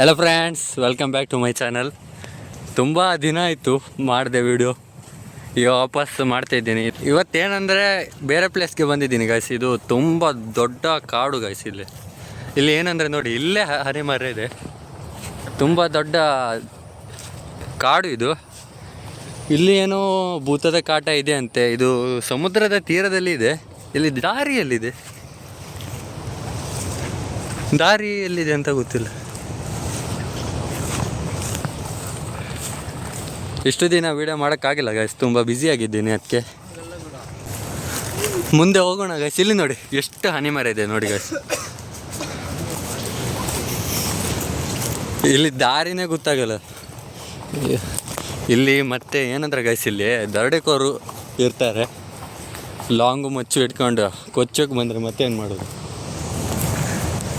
Hello friends welcome back to my channel ತುಂಬ ದಿನ ಆಯಿತು ಮಾಡಿದೆ ವಿಡಿಯೋ ಈಗ ವಾಪಸ್ ಮಾಡ್ತಾ ಇದ್ದೀನಿ. ಇವತ್ತೇನೆಂದರೆ ಬೇರೆ ಪ್ಲೇಸ್ಗೆ ಬಂದಿದ್ದೀನಿ ಗೈಸ್ ಇದು ತುಂಬ ದೊಡ್ಡ ಕಾಡು ಗೈಸ್ ಇಲ್ಲಿ. ಇಲ್ಲಿ ಏನಂದರೆ ನೋಡಿ, ಇಲ್ಲೇ ಹರಿ ಹರಿಮರ ಇದೆ. ತುಂಬ ದೊಡ್ಡ ಕಾಡು ಇದು. ಇಲ್ಲಿ ಏನೋ ಭೂತದ ಕಾಟ ಇದೆ ಅಂತೆ. ಇದು ಸಮುದ್ರದ ತೀರದಲ್ಲಿ ಇದೆ. ಇಲ್ಲಿ ದಾರಿಯಲ್ಲಿದೆ. ದಾರಿ ಎಲ್ಲಿದೆ ಅಂತ ಗೊತ್ತಿಲ್ಲ. ಇಷ್ಟು ದಿನ ವೀಡಿಯೋ ಮಾಡೋಕ್ಕಾಗಿಲ್ಲ ಗೈಸ್ ತುಂಬ ಬ್ಯುಸಿ ಆಗಿದ್ದೀನಿ ಅದಕ್ಕೆ ಮುಂದೆ ಹೋಗೋಣ ಗೈಸ್ ಇಲ್ಲಿ ನೋಡಿ, ಎಷ್ಟು ಹನಿ ಮರ ಇದೆ ನೋಡಿ ಗೈಸ್ ಇಲ್ಲಿ ದಾರಿನೇ ಗೊತ್ತಾಗಲ್ಲ. ಇಲ್ಲಿ ಮತ್ತೆ ಏನಂದ್ರೆ ಗೈಸ್ ಇಲ್ಲಿ ದರಡೆಕೋರು ಇರ್ತಾರೆ. ಲಾಂಗು ಮಚ್ಚು ಇಟ್ಕೊಂಡು ಕೊಚ್ಚಕ್ಕೆ ಬಂದರೆ ಮತ್ತೆ ಏನು ಮಾಡೋದು?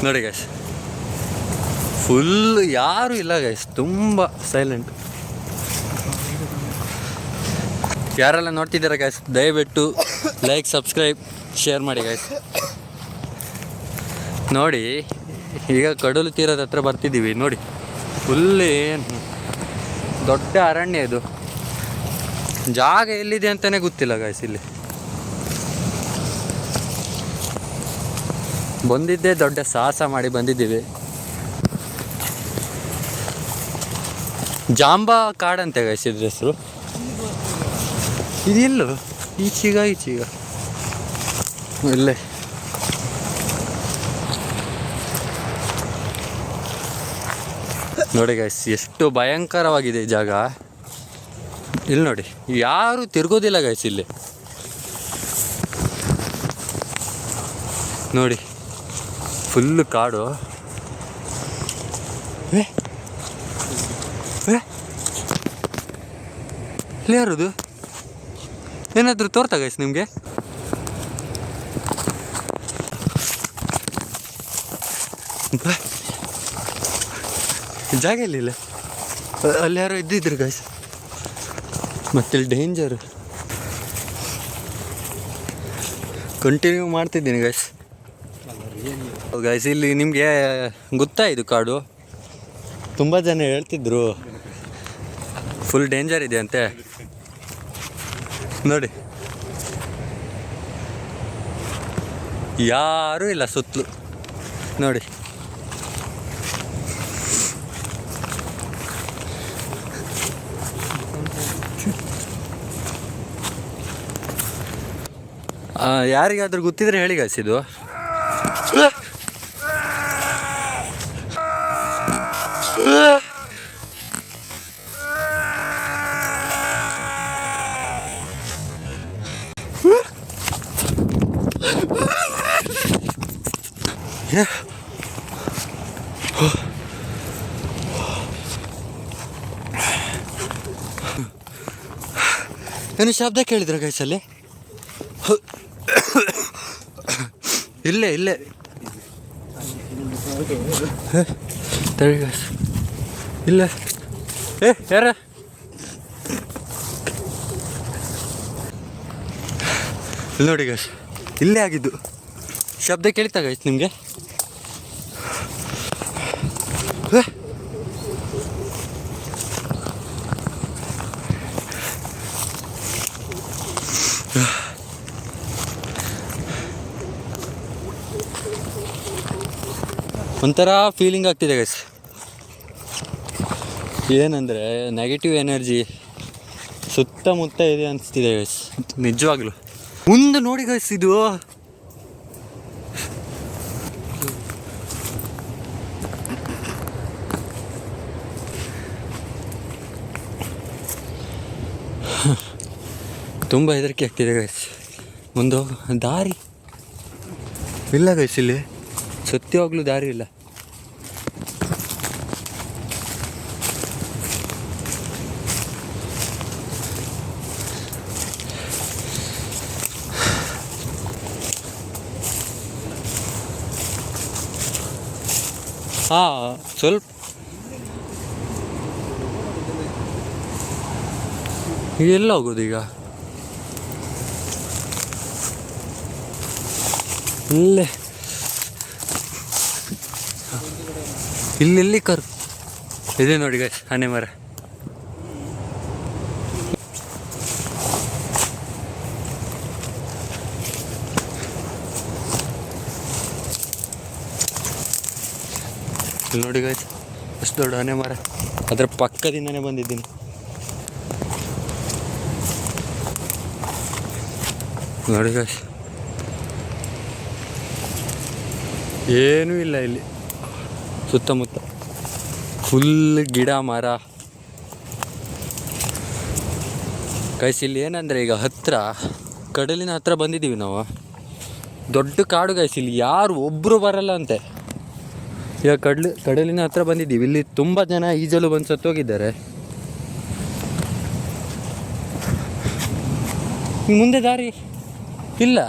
ನೋಡಿ ಗೈಸ್ ಫುಲ್ ಯಾರು ಇಲ್ಲ ಗೈಸ್ ತುಂಬ ಸೈಲೆಂಟ್ ಯಾರೆಲ್ಲ ನೋಡ್ತಿದ್ದೀರಾ ಗಾಯ್ಸ್ ದಯವಿಟ್ಟು ಲೈಕ್ ಸಬ್ಸ್ಕ್ರೈಬ್ ಶೇರ್ ಮಾಡಿ ಗಾಯ್ಸ್ ನೋಡಿ, ಈಗ ಕಡಲು ತೀರದ ಹತ್ರ ಬರ್ತಿದ್ದೀವಿ, ನೋಡಿ. ಫುಲ್ಲಿ ದೊಡ್ಡ ಅರಣ್ಯ ಇದು. ಜಾಗ ಎಲ್ಲಿದೆ ಅಂತಲೇ ಗೊತ್ತಿಲ್ಲ ಗೈಸ್ ಇಲ್ಲಿ. ಬಂದಿದ್ದೇ ದೊಡ್ಡ ಸಾಹಸ ಮಾಡಿ ಬಂದಿದ್ದೀವಿ. ಜಾಂಬಾ ಕಾಡಂತೆ ಗೈಸ್ ಇದ್ರ ಹೆಸರು. ಇದಿಲ್ಲು. ಈಚೀಗ ಈಚೀಗ ಇಲ್ಲೇ. ನೋಡಿ ಗೈಸ್ ಎಷ್ಟು ಭಯಂಕರವಾಗಿದೆ ಈ ಜಾಗ. ಇಲ್ಲಿ ನೋಡಿ ಯಾರು ತಿರ್ಗೋದಿಲ್ಲ ಗೈಸ್ ಇಲ್ಲಿ. ನೋಡಿ ಫುಲ್ಲು ಕಾಡು. ಯಾರದು? ಏನಾದರೂ ತೋರ್ತಾ ಗೈಸ್ ನಿಮಗೆ? ಜಾಗ ಇಲ್ಲಿಲ್ಲ ಅಲ್ಲಿ ಯಾರೋ ಇದ್ದಿದ್ರು ಗೈಸ್ ಮತ್ತೆ ಡೇಂಜರು ಕಂಟಿನ್ಯೂ ಮಾಡ್ತಿದ್ದೀನಿ ಗೈಸ್ ಗೈಸ್ ಇಲ್ಲಿ ನಿಮಗೆ ಗೊತ್ತಾ ಇದು ಕಾಡು? ತುಂಬ ಜನ ಹೇಳ್ತಿದ್ರು. ಫುಲ್ ಡೇಂಜರ್ ಇದೆ ಅಂತೆ. ನೋಡಿ. ಯಾರೂ ಇಲ್ಲ ಸುತ್ತಲು. ನೋಡಿ. ಯಾರಿಗಾದ್ರೂ ಗೊತ್ತಿದ್ರೆ ಹೇಳಿ ಗಾಯ್ಸ್ ಇದು. ಏನು ಶಬ್ದ ಕೇಳಿದ್ರ ಗೈಸಲ್ಲಿ ಇಲ್ಲೇ ಇಲ್ಲೇ. ತಳಿ ಗೈಸ್ ಇಲ್ಲ. ಏ, ಯಾರ? ನೋಡಿ ಗೈಸ್ ಇಲ್ಲೇ ಆಗಿದ್ದು. ಶಬ್ದ ಕೇಳ್ತಾ ಗೈಸ್ ನಿಮಗೆ? ಒಂಥರ ಫೀಲಿಂಗ್ ಆಗ್ತಿದೆ ಗೈಸ್ ಏನಂದರೆ ನೆಗೆಟಿವ್ ಎನರ್ಜಿ ಸುತ್ತಮುತ್ತ ಇದೆ ಅನಿಸ್ತಿದೆ ಗೈಸ್ ನಿಜವಾಗ್ಲು. ಮುಂದೆ ನೋಡಿ ಗೈಸ್ ಇದು ತುಂಬ ಹೆದರಿಕೆ ಆಗ್ತಿದೆ ಗೈಸ್ ಮುಂದೆ ಹೋಗು. ದಾರಿ. ಇಲ್ಲ ಗೈಸ್ ಇಲ್ಲಿ. ಸತ್ಯವಾಗ್ಲೂ ದಾರಿ ಇಲ್ಲ. ಹಾಂ ಸ್ವಲ್ಪ. ಎಲ್ಲ ಹೋಗೋದು ಈಗ. ಇಲ್ಲೇ. ಇಲ್ಲೆಲ್ಲಿ ಕರ್ ಇದೆ ನೋಡಿ ಗೈಸ್ ಆನೆ ಮರ. ಇಲ್ಲಿ ನೋಡಿ ಗೈಸ್ ಅಷ್ಟು ದೊಡ್ಡ ಆನೆ ಮರ. ಅದರ ಪಕ್ಕದಿಂದನೇ ಬಂದಿದ್ದೀನಿ. ನೋಡಿ ಗೈಸ್ ಏನೂ ಇಲ್ಲ ಇಲ್ಲಿ. ಸುತ್ತಮುತ್ತ ಫುಲ್ ಗಿಡ, ಮರ. ಗೈಸ್ ಇಲ್ಲಿ ಏನಂದರೆ ಈಗ ಹತ್ರ, ಕಡಲಿನ ಹತ್ರ ಬಂದಿದ್ದೀವಿ ನಾವು. ದೊಡ್ಡ ಕಾಡು ಗೈಸ್ ಇಲ್ಲಿ ಯಾರು ಒಬ್ಬರು ಬರಲ್ಲ ಅಂತೆ. ಈಗ ಕಡ್ಲು, ಕಡಲಿನ ಹತ್ರ ಬಂದಿದ್ದೀವಿ. ಇಲ್ಲಿ ತುಂಬ ಜನ ಈಜಲು ಬಂದು ಸತ್ತೋಗಿದ್ದಾರೆ. ಮುಂದೆ ದಾರಿ ಇಲ್ಲ.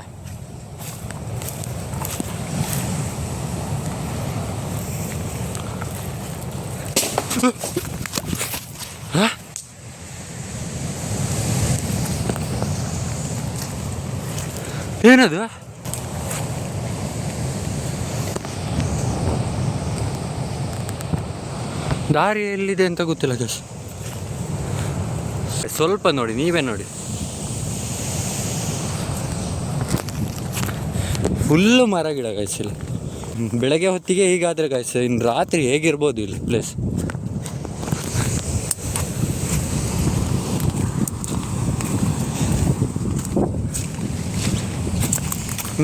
ಏನದು? ದಾರಿ ಎಲ್ಲಿದೆ ಅಂತ ಗೊತ್ತಿಲ್ಲ ಗಸ್ ಸ್ವಲ್ಪ ನೋಡಿ, ನೀವೇ ನೋಡಿ. ಫುಲ್ಲು ಮರ ಗಿಡ ಕಾಯಿಸಿಲ್ಲ ಬೆಳಗ್ಗೆ ಹೊತ್ತಿಗೆ ಹೀಗಾದ್ರೆ ಗಾಯ್ಸ್ ಇನ್ನು ರಾತ್ರಿ ಹೇಗಿರ್ಬೋದು ಇಲ್ಲಿ ಪ್ಲೇಸ್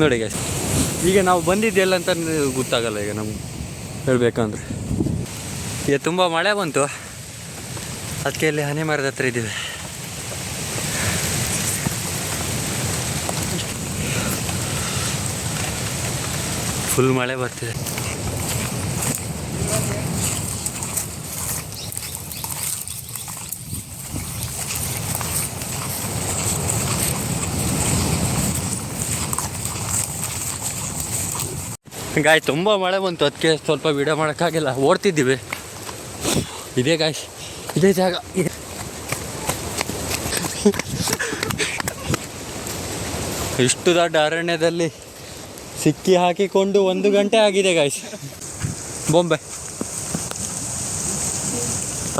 ನೋಡಿ ಗೈಸ್ ಈಗ ನಾವು ಬಂದಿದ್ದೆಲ್ಲ ಅಂತ ಗೊತ್ತಾಗಲ್ಲ ಈಗ ನಮ್ಗೆ ಹೇಳಬೇಕಂದ್ರೆ. ಈಗ ತುಂಬ ಮಳೆ ಬಂತು. ಅದಕ್ಕೆ ಇಲ್ಲಿ ಹನಿ ಮರದ ಹತ್ರ ಇದ್ದೀವಿ. ಫುಲ್ ಮಳೆ ಬರ್ತಿದೆ. ಗಾಯ್ ತುಂಬ ಮಳೆ ಬಂತು. ಅದಕ್ಕೆ ಸ್ವಲ್ಪ ವಿಡಿಯೋ ಮಾಡೋಕ್ಕಾಗಿಲ್ಲ. ಓಡ್ತಿದ್ದೀವಿ. ಇದೇ ಗಾಯ್ ಇದೇ ಜಾಗ. ಇಷ್ಟು ದೊಡ್ಡ ಅರಣ್ಯದಲ್ಲಿ ಸಿಕ್ಕಿ ಹಾಕಿಕೊಂಡು ಒಂದು ಗಂಟೆ ಆಗಿದೆ ಗಾಯ್ಸ್ ಬೊಂಬೆ.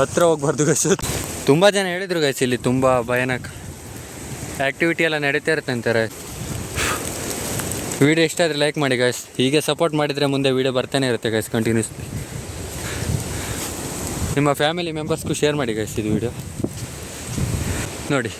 ಹತ್ರ ಹೋಗ್ಬಾರ್ದು ಗೈಸ್ ತುಂಬ ಜನ ಹೇಳಿದರು ಗೈಸ್ ಇಲ್ಲಿ ತುಂಬ ಭಯಾನಕ ಆ್ಯಕ್ಟಿವಿಟಿ ಎಲ್ಲ ನಡೀತಾ ಇರುತ್ತೆ ಅಂತಾರೆ. ವಿಡಿಯೋ ಇಷ್ಟ ಆದರೆ ಲೈಕ್ ಮಾಡಿ ಗಾಯ್ಸ್ ಹೀಗೆ ಸಪೋರ್ಟ್ ಮಾಡಿದರೆ ಮುಂದೆ ವಿಡಿಯೋ ಬರ್ತಾನೆ ಇರುತ್ತೆ ಗಾಯ್ಸ್ ಕಂಟಿನ್ಯೂಸ್ಲಿ ನಿಮ್ಮ ಫ್ಯಾಮಿಲಿ ಮೆಂಬರ್ಸ್ಗೂ ಶೇರ್ ಮಾಡಿ ಗಾಯ್ಸ್ ಇದು ವಿಡಿಯೋ ನೋಡಿ.